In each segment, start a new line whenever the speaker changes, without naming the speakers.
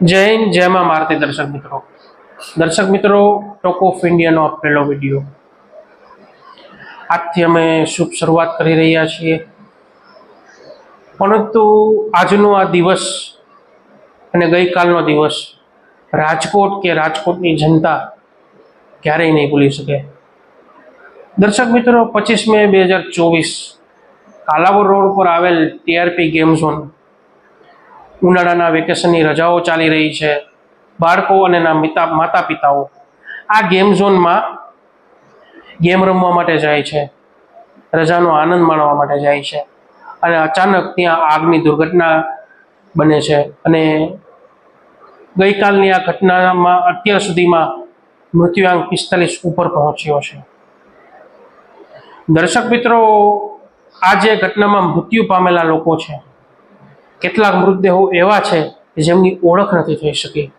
જય હિન્દ મારતી દર્શક મિત્રો. દર્શક મિત્રો ટોક ઓફ ઇન્ડિયાનો આ પહેલો વીડિયો આજથી અમે શુભ શરૂઆત કરી રહ્યા છીએ. પરંતુ આજનો આ દિવસ અને ગઈકાલનો દિવસ રાજકોટ કે રાજકોટની જનતા ક્યારેય નહીં ભૂલી શકે. દર્શક મિત્રો, પચીસ મે બે હજાર ચોવીસ કાલાવર રોડ પર આવેલ ટીઆરપી ગેમ ઝોન ઉનાળાના વેકેશનની રજાઓ ચાલી રહી છે. બાળકો અને માતા પિતાઓ આ ગેમ ઝોનમાં ગેમ રમવા માટે જાય છે. રજાનો આનંદ માણવા માટે જાય છે. અને અચાનક ત્યાં આગની દુર્ઘટના બને છે અને ગઈકાલની આ ઘટનામાં અત્યાર સુધીમાં મૃત્યુઆંક પિસ્તાલીસ ઉપર પહોંચ્યો છે. દર્શક મિત્રો, આ જે ઘટનામાં મૃત્યુ પામેલા લોકો છે કેટલાક મૃતદેહો એવા છે કે જેમની ઓળખ નથી થઈ શકી.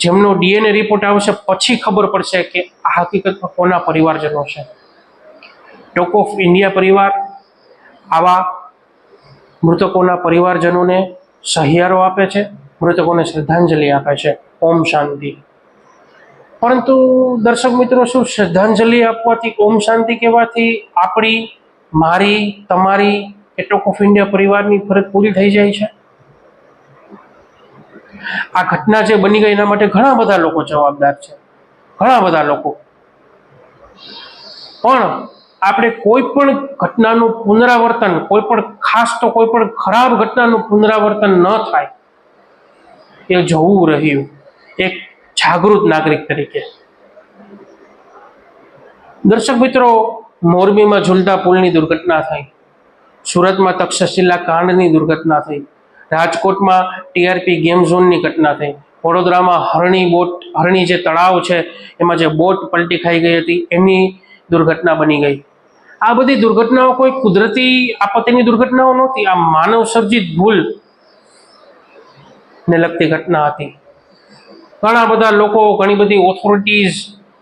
જેમનો ડીએનએ રિપોર્ટ આવશે પછી ખબર પડશે કે આ હકીકતમાં કોના પરિવારજનો છે. ટોક ઓફ ઇન્ડિયા પરિવાર, આવા મૃતકોના પરિવારજનોને સહિયારો આપે છે, મૃતકોને શ્રદ્ધાંજલિ આપે છે, ઓમ શાંતિ. પરંતુ દર્શક મિત્રો, શું શ્રદ્ધાંજલિ આપવાથી, ઓમ શાંતિ કહેવાથી આપણી, મારી, તમારી કે ટોક ઓફ ઇન્ડિયા પરિવારની ફરજ પૂરી થઈ જાય છે? આ ઘટના જે બની ગઈ એના માટે ઘણા બધા લોકો જવાબદાર છે. ઘણા બધા લોકો. પણ આપણે કોઈ પણ ઘટનાનું પુનરાવર્તન, કોઈ પણ ખાસ તો કોઈ પણ ખરાબ ઘટનાનું પુનરાવર્તન ન થાય, એ જોવું રહ્યું એક જાગૃત નાગરિક તરીકે. દર્શક મિત્રો, મોરબીમાં ઝૂલતા પુલની દુર્ઘટના થઈ. સુરતમાં તક્ષશિલા કાંડની દુર્ઘટના થઈ. રાજકોટમાં ટીઆરપી ગેમ ઝોનની ઘટના થઈ. વડોદરામાં હરણી બોટ, હરણી જે તળાવ છે, એમાં જે બોટ પલટી ખાઈ ગઈ હતી એની દુર્ઘટના બની ગઈ. આ બધી દુર્ઘટનાઓ કોઈ કુદરતી આપત્તિની દુર્ઘટનાઓ નહોતી. આ માનવ સર્જિત ભૂલ ને લગતી ઘટના હતી. ઘણા બધા લોકો, ઘણી બધી ઓથોરિટીઝ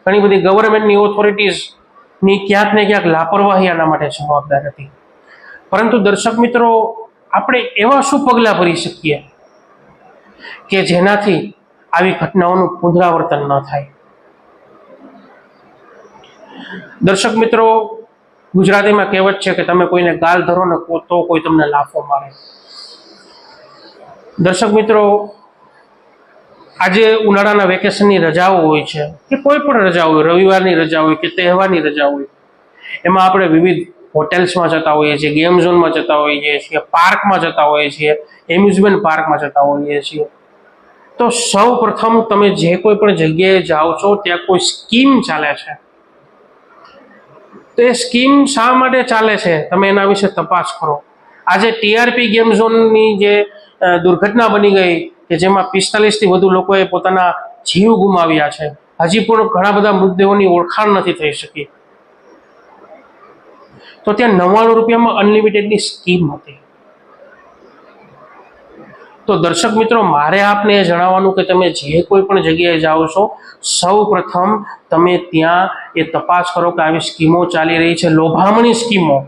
ઘણી બધી ગવર્મેન્ટની ઓથોરિટીઝની ક્યાંક ને ક્યાંક લાપરવાહી આના માટે જવાબદાર હતી. પરંતુ દર્શક મિત્રો, આપણે એવા શું પગલાં ભરી શકીએ કે જેનાથી આવી ઘટનાઓનું પુનરાવર્તન ન થાય? દર્શક મિત્રો, ગુજરાતીમાં કહેવત છે કે તમે કોઈને ગાલ ધરો ને તો કોઈ તમને લાફો મારે. દર્શક મિત્રો, આજે ઉનાળાના વેકેશનની રજાઓ હોય છે, કે કોઈ પણ રજા હોય, રવિવારની રજા હોય કે તહેવારની રજા હોય, એમાં આપણે વિવિધ હોટેલ્સમાં જતા હોઈએ છીએ, ગેમ ઝોનમાં જતા હોઈએ છીએ, પાર્કમાં જતા હોઈએ છીએ, એમ્યુઝમેન્ટ પાર્કમાં જતા હોઈએ છીએ. તો સૌ પ્રથમ તમે જે કોઈ પણ જગ્યાએ જાઓ છો, ત્યાં કોઈ સ્કીમ ચાલે છે? તો એ સ્કીમ શા માટે ચાલે છે? તમે એના વિશે તપાસ કરો. આજે ટીઆરપી ગેમ ઝોનની જે દુર્ઘટના બની ગઈ કે જેમાં પિસ્તાલીસથી વધુ લોકોએ પોતાના જીવ ગુમાવ્યા છે. હજી પણ ઘણા બધા મૃતદેહોની ઓળખાણ નથી થઈ શકી. તો ત્યાં નવ્વાણું રૂપિયામાં અનલિમિટેડની સ્કીમ હતી. તો દર્શક મિત્રો, મારે આપને એ જણાવવાનું કે તમે જે કોઈ પણ જગ્યાએ જાઓ છો સૌ પ્રથમ તમે ત્યાં એ તપાસ કરો કે આવી સ્કીમો ચાલી રહી છે, લોભામણી સ્કીમો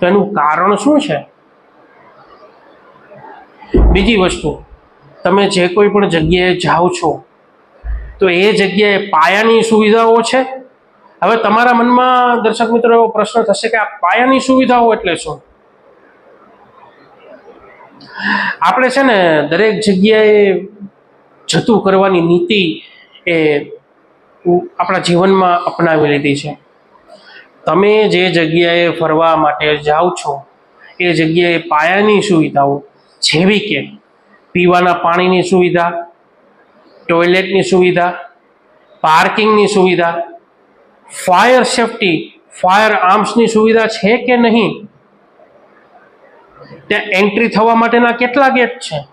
તેનું કારણ શું છે? બીજી વસ્તુ, તમે જે કોઈ પણ જગ્યાએ જાઓ છો, તો એ જગ્યાએ પાયાની સુવિધાઓ છે? હવે તમારા મનમાં દર્શક મિત્રો એવો પ્રશ્ન થશે કે આ પાયાની સુવિધાઓ એટલે શું? આપણે છે ને દરેક જગ્યાએ જતું કરવાની નીતિ એ આપણા જીવનમાં અપનાવી લીધી છે. તમે જે જગ્યાએ ફરવા માટે જાઓ છો, એ જગ્યાએ પાયાની સુવિધાઓ જેવી કે પીવાના પાણીની સુવિધા, ટોયલેટની સુવિધા, પાર્કિંગની સુવિધા ફાયર સેફટી, ફાયર આર્મ્સની સુવિધા છે કે નહીં? ત્યાં એન્ટ્રી થવા માટેના કેટલા ગેટ છે?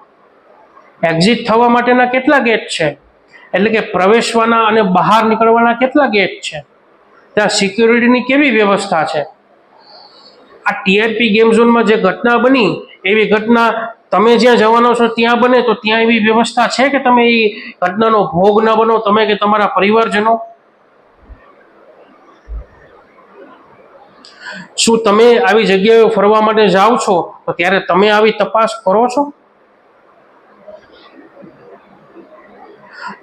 એક્ઝિટ થવા માટેના કેટલા ગેટ છે? એટલે કે પ્રવેશવાના અને બહાર નીકળવાના કેટલા ગેટ છે? ત્યાં સિક્યુરિટીની કેવી વ્યવસ્થા છે? આ ટીઆરપી ગેમ ઝોનમાં જે ઘટના બની, એવી ઘટના તમે જ્યાં જવાનો છો ત્યાં બને તો ત્યાં એવી વ્યવસ્થા છે કે તમે એ ઘટનાનો ભોગ ન બનો? તમે કે તમારા પરિવારજનો? શું તમે આવી જગ્યાએ ફરવા માટે જાઓ છો? તો ત્યારે તમે આવી તપાસ કરો છો?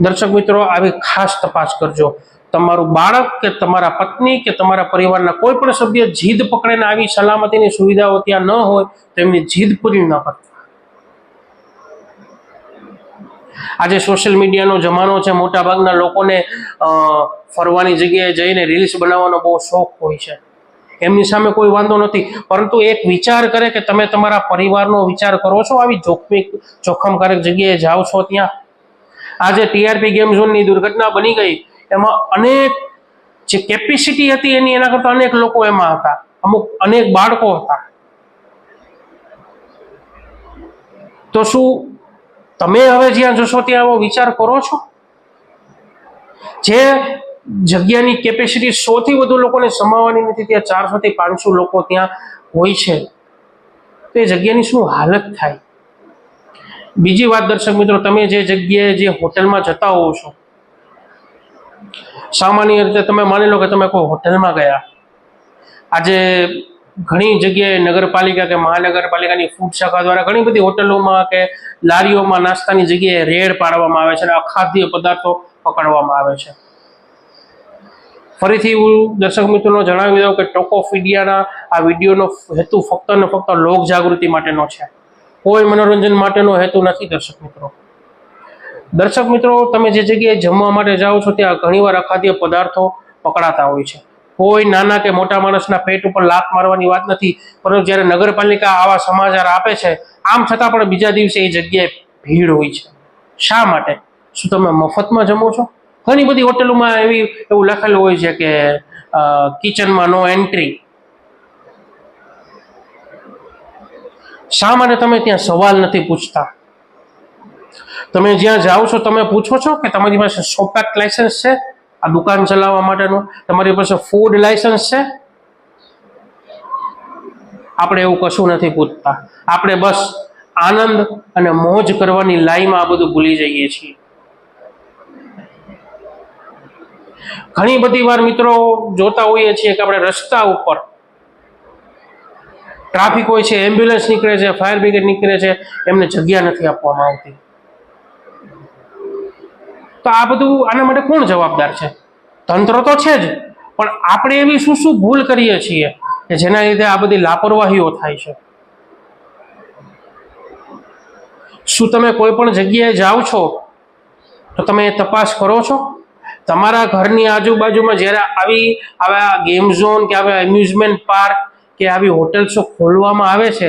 દર્શક મિત્રો, આવી ખાસ તપાસ કરજો. તમારું બાળક કે તમારા પત્ની કે તમારા પરિવારના કોઈ પણ સભ્ય જીદ પકડીને આવી સલામતીની સુવિધાઓ ત્યાં ન હોય, તો એમની જીદ પૂરી ન કરતા આજે સોશિયલ મીડિયાનો જમાનો છે. મોટાભાગના લોકોને ફરવાની જગ્યાએ જઈને રીલ્સ બનાવવાનો બહુ શોખ હોય છે. એમની સામે કોઈ વાંધો નથી. પરંતુ એક વિચાર કરે કે તમે તમારા પરિવારનો વિચાર કરો છો, આવી જોખમી, જોખમકારક જગ્યાએ જાઓ છો ત્યાં. આજે ટીઆરપી ગેમ ઝોનની દુર્ઘટના બની ગઈ. એમાં અનેક જે કેપેસિટી હતી એની, એના કરતાં અનેક લોકો એમાં હતા. અમુક અનેક બાળકો હતા. તો શું તમે હવે જ્યાં જશો ત્યાં આવો વિચાર કરો છો? જે જગ્યાની કેપેસિટી સૌથી વધુ લોકોને સમાવવાની નથી. ત્યાં ચારસોથી પાંચસો લોકો ત્યાં હોય છે. તો એ જગ્યાની શું હાલત થાય? બીજી વાત દર્શક મિત્રો, તમે જે જગ્યાએ જે હોટલમાં જતા હોવ છો, સામાન્ય રીતે તમે માની લો કે તમે કોઈ હોટલમાં ગયા. આજે ઘણી જગ્યાએ નગરપાલિકા કે મહાનગરપાલિકાની ફૂડ શાખા દ્વારા ઘણી બધી હોટલોમાં કે લારીઓમાં નાસ્તાની જગ્યાએ રેડ પાડવામાં આવે છે અને અખાદ્ય પદાર્થો પકડવામાં આવે છે. ફરીથી હું દર્શક મિત્રોને જણાવી દઉં કે ટોકોફીડિયાના આ વિડીયોનો હેતુ ફક્ત ને ફક્ત લોક જાગૃતિ માટેનો છે. કોઈ મનોરંજન માટેનો હેતુ નથી દર્શક મિત્રો. દર્શક મિત્રો, તમે જે જગ્યાએ જમવા માટે જાઓ છો, ત્યાં ઘણીવાર અખાદ્ય પદાર્થો પકડાતા હોય છે. કોઈ નાના કે મોટા માણસના પેટ ઉપર લાત મારવાની વાત નથી, પરંતુ જ્યારે નગરપાલિકા આવા સમાચાર આપે છે, આમ છતાં પણ બીજા દિવસે એ જગ્યાએ ભીડ હોય છે. શા માટે? શું તમે મફતમાં જમો છો? ઘણી બધી હોટલોમાં એવી એવું લખેલું હોય છે કે કિચનમાં નો એન્ટ્રી. શા માટે તમે ત્યાં સવાલ નથી પૂછતા? તમે જ્યાં જાઓ છો, તમે પૂછો છો કે તમારી પાસે સોપેક્ટ લાયસન્સ છે? આ દુકાન ચલાવવા માટેનું? તમારી પાસે ફૂડ લાયસન્સ છે? આપણે એવું કશું નથી પૂછતા. આપણે બસ આનંદ અને મોજ કરવાની લાઈમાં આ બધું ભૂલી જઈએ છીએ. ઘણી બધી વાર મિત્રો જોતા હોઈએ છીએ કે આપણે રસ્તા ઉપર ટ્રાફિક હોય છે એમ્બ્યુલન્સ નીકળે છે ફાયર બ્રિગેડ નીકળે છે, એમને જગ્યા નથી આપવામાં આવતી. તો આ બધું આના માટે કોણ જવાબદાર છે? તંત્ર તો છે જ, પણ આપણે એવી શું શું ભૂલ કરીએ છીએ કે જેના લીધે આ બધી લાપરવાહીઓ થાય છે? શું તમે કોઈ પણ જગ્યાએ જાઓ છો? તો તમે એ તપાસ કરો છો? તમારા ઘરની આજુબાજુમાં જ્યારે આવી આવા ગેમ ઝોન કે આવા એમ્યુઝમેન્ટ પાર્ક કે આવી હોટેલ્સો ખોલવામાં આવે છે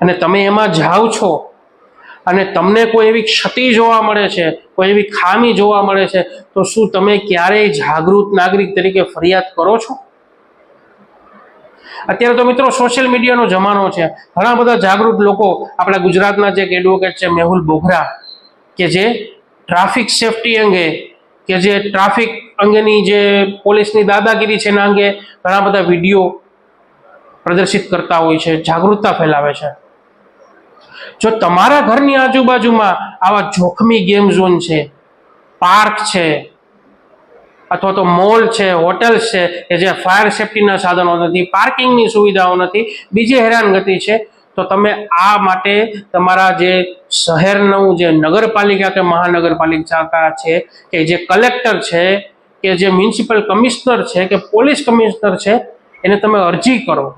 અને તમે એમાં જાઓ છો અને તમને કોઈ એવી ક્ષતિ જોવા મળે છે, કોઈ એવી ખામી જોવા મળે છે, તો શું તમે ક્યારેય જાગૃત નાગરિક તરીકે ફરિયાદ કરો છો? અત્યારે તો મિત્રો સોશિયલ મીડિયાનો જમાનો છે. ઘણા બધા જાગૃત લોકો, આપણા ગુજરાતના જે એડવોકેટ છે મેહુલ બોઘરા, કે જે ટ્રાફિક સેફટી અંગે કે જે ટ્રાફિક અંગેની જે પોલીસની દાદાગીરી છે એના અંગે ઘણા બધા વીડિયો પ્રદર્શિત કરતા હોય છે, જાગૃતતા ફેલાવે છે. જો તમારા ઘરની આજુબાજુમાં આવા જોખમી ગેમ ઝોન છે, પાર્ક છે, અથવા તો મોલ છે હોટેલ્સ છે, કે જે ફાયર સેફટીના સાધનો નથી, પાર્કિંગની સુવિધાઓ નથી, બીજી હેરાનગતિ છે તો તમે આ માટે તમારા જે શહેરનું જે નગરપાલિકા કે મહાનગરપાલિકા છે, કે જે કલેક્ટર છે, કે જે મ્યુનિસિપલ કમિશનર છે, કે પોલીસ કમિશનર છે, એને તમે અરજી કરો.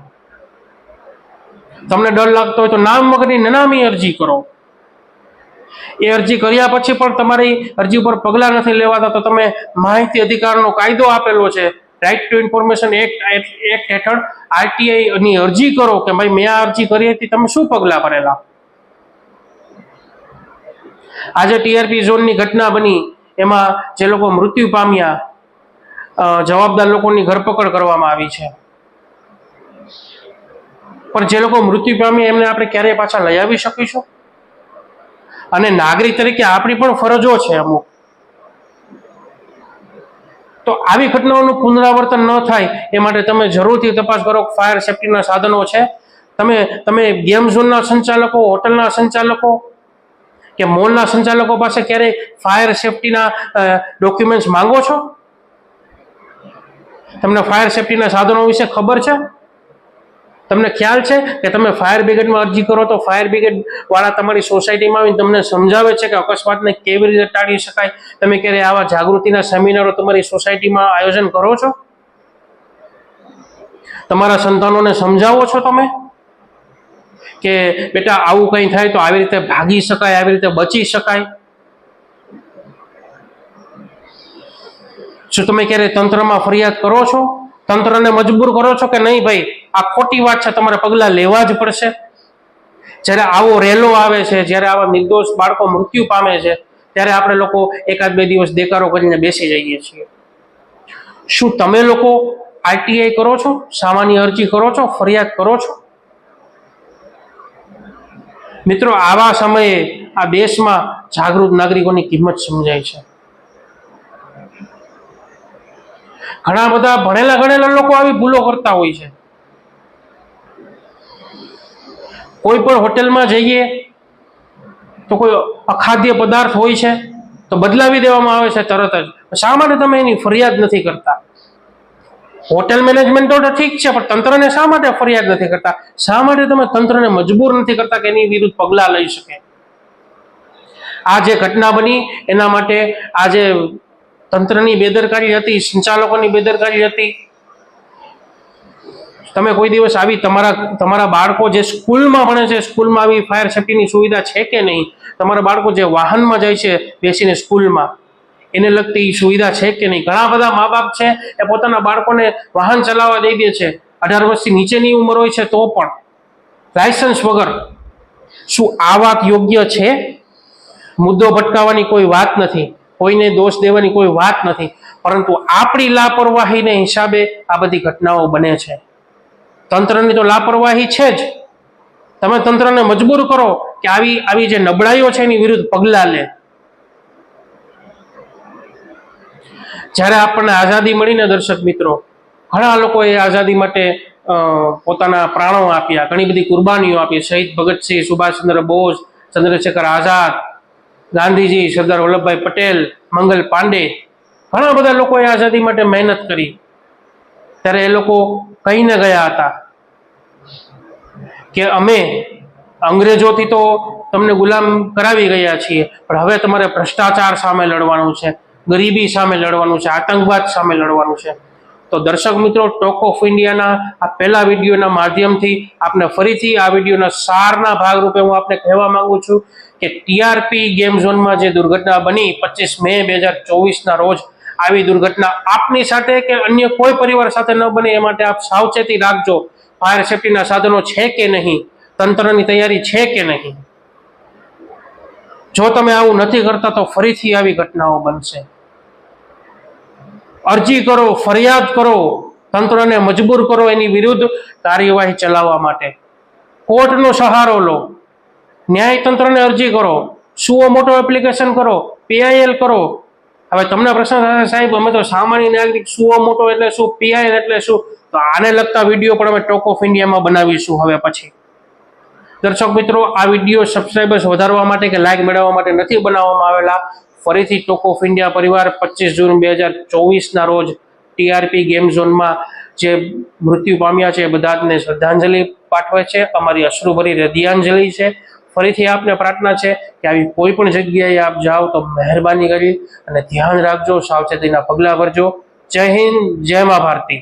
તમને ડર લાગતો હોય તો નામ વગરની નનામી અરજી કરો. એ અરજી કર્યા પછી પણ તમારી અરજી ઉપર પગલાં નથી લેવાતા તો તમે માહિતી અધિકારનો કાયદો આપેલો છે. Right to information act act હેઠળ આરટીઆઈ ની અરજી કરો કે ભાઈ મેં આ અરજી કરી હતી, તમે શું પગલાં ભરેલા? આજે ટીઆરપી ઝોનની ઘટના બની, એમાં જે લોકો મૃત્યુ પામ્યા જવાબદાર લોકોની ધરપકડ કરવામાં આવી છે. પણ જે લોકો મૃત્યુ પામ્યા, એમને આપણે ક્યારેય પાછા લઈ આવી શકીશું? અને નાગરિક તરીકે આપણી પણ ફરજો છે અમુક. તો આવી ઘટનાઓનું પુનરાવર્તન ન થાય એ માટે તમે જરૂરથી તપાસ કરો ફાયર સેફટીના સાધનો છે. તમે તમે ગેમ ઝોનના સંચાલકો, હોટલના સંચાલકો કે મોલના સંચાલકો પાસે ક્યારેય ફાયર સેફટીના ડોક્યુમેન્ટ્સ માંગો છો? તમને ફાયર સેફટીના સાધનો વિશે ખબર છે? તમને ખ્યાલ છે કે તમે ફાયર બ્રિગેડમાં અરજી કરો તો ફાયર બ્રિગેડ વાળા તમારી સોસાયટીમાં આવીને તમને સમજાવે છે કે અકસ્માતને કેવી રીતે ટાળી શકાય? તમે ક્યારે આવા જાગૃતિના સેમિનારો તમારી સોસાયટીમાં આયોજન કરો છો? તમારા સંતાનોને સમજાવો છો તમે? કે બેટા, આવું કંઈ થાય તો આવી રીતે ભાગી શકાય, આવી રીતે બચી શકાય? શું તમે ક્યારે તંત્રમાં ફરિયાદ કરો છો? તંત્રને મજબૂર કરો છો કે નહીં ભાઈ? આ ખોટી વાત છે, તમારે પગલાં લેવા જ પડશે. જ્યારે આવો રેલો આવે છે, જ્યારે આવા નિર્દોષ બાળકો મૃત્યુ પામે છે, ત્યારે આપણે લોકો એકાદ બે દિવસ દેકારો કરીને બેસી જઈએ છીએ. શું તમે લોકો આરટીઆઈ કરો છો? સામાન્ય અરજી કરો છો? ફરિયાદ કરો છો? મિત્રો, આવા સમયે આ દેશમાં જાગૃત નાગરિકોની કિંમત સમજાય છે. ઘણા બધા ભણેલા ગણેલા લોકો આવી ભૂલો કરતા હોય છે. કોઈ પણ હોટેલમાં જઈએ તો કોઈ અખાદ્ય પદાર્થ હોય છે તો બદલાવી દેવામાં આવે છે તરત જ. શા માટે તમે એની ફરિયાદ નથી કરતા? હોટેલ મેનેજમેન્ટ તો ઠીક છે, પણ તંત્રને શા માટે ફરિયાદ નથી કરતા? શા માટે તમે તંત્રને મજબૂર નથી કરતા કે એની વિરુદ્ધ પગલાં લઈ શકે? આ જે ઘટના બની, એના માટે આ જે તંત્રની બેદરકારી હતી, સંચાલકોની બેદરકારી હતી. તમે કોઈ દિવસ આવી તમારા તમારા બાળકો જે સ્કૂલમાં ભણે છે, સ્કૂલમાં આવી ફાયર સેફ્ટીની સુવિધા છે કે નહીં? તમારા બાળકો જે વાહનમાં જાય છે, બેસીને સ્કૂલમાં, એને લગતી સુવિધા છે કે નહીં? ઘણા બધા મા બાપ છે એ પોતાના બાળકોને વાહન ચલાવવા દઈ દે છે. અઢાર વર્ષથી નીચેની ઉંમર હોય છે તો પણ. લાયસન્સ વગર શું આ વાત યોગ્ય છે? મુદ્દો ભટકાવવાની કોઈ વાત નથી. કોઈને દોષ દેવાની કોઈ વાત નથી, પરંતુ આપણી લાપરવાહીને હિસાબે આ બધી ઘટનાઓ બને છે. તંત્રની તો લાપરવાહી છે જ. તમે તંત્રને મજબૂર કરો કે આવી આવી જે નબળાઈઓ છે એની વિરુદ્ધ પગલાં લે. જ્યારે આપણને આઝાદી મળીને દર્શક મિત્રો, ઘણા લોકોએ આઝાદી માટે પોતાના પ્રાણો આપ્યા, ઘણી બધી કુરબાનીઓ આપી. શહીદ ભગતસિંહ, સુભાષચંદ્ર બોઝ, ચંદ્રશેખર આઝાદ ગાંધીજી, સરદાર વલ્લભભાઈ પટેલ, મંગલ પાંડે, ઘણા બધા લોકોએ આઝાદી માટે મહેનત કરી. ત્યારે એ લોકો કહીને ગયા હતા. કે અમે અંગ્રેજોથી તો તમને ગુલામ કરાવી ગયા છીએ, પણ હવે તમારે ભ્રષ્ટાચાર સામે લડવાનું છે, ગરીબી સામે લડવાનું છે, આતંકવાદ સામે લડવાનું છે. તો દર્શક મિત્રો ટોક ઓફ ઇન્ડિયાના આ પહેલા વિડીયોના માધ્યમથી આપને ફરીથી આ વિડીયોના સારના ભાગરૂપે હું આપને કહેવા માંગુ છું કે ટીઆરપી ગેમ ઝોનમાં જે દુર્ઘટના બની પચીસ મે બે હજાર ચોવીસના રોજ, આવી દુર્ઘટના આપની સાથે કે અન્ય કોઈ પરિવાર સાથે ન બને એ માટે આપ સાવચેતી રાખજો. ફાયર સેફ્ટીના સાધનો છે કે નહીં? તંત્રની તૈયારી છે કે નહીં? જો તમે આવું નથી કરતા તો ફરીથી આવી ઘટનાઓ બનશે. અરજી કરો, ફરિયાદ કરો, તંત્રને મજબૂર કરો એની વિરુદ્ધ કાર્યવાહી ચલાવવા માટે. કોર્ટનો સહારો લો. ન્યાયતંત્રને અરજી કરો. સુઓ મોટો એપ્લિકેશન કરો. પીઆઈએલ કરો. હવે તમને પ્રશ્ન થશે, સાહેબ, અમે તો સામાન્ય નાગરિક સુઓ મોટો એટલે શું? પીઆઈએલ એટલે શું? તો આને લગતા વીડિયો પણ અમે ટોક ઓફ ઇન્ડિયામાં બનાવીશું હવે પછી. દર્શક મિત્રો, આ વીડિયો સબસ્ક્રાઈબર્સ વધારવા માટે કે લાઇક મેળવવા માટે નથી બનાવવામાં આવેલા ફરીથી ટોક ઓફ ઇન્ડિયા પરિવાર પચીસ જૂન બે હજાર ચોવીસના રોજ ટીઆરપી ગેમ ઝોનમાં જે મૃત્યુ પામ્યા છે એ બધાને શ્રદ્ધાંજલિ પાઠવે છે. અમારી અશ્રુભરી હૃદયાંજલિ છે. ફરીથી આપને પ્રાર્થના છે કે આવી કોઈ પણ જગ્યાએ આપ જાઓ તો મહેરબાની કરી અને ધ્યાન રાખજો, સાવચેતીના પગલાં ભરજો. જય હિન્દ, જય મા ભારતી.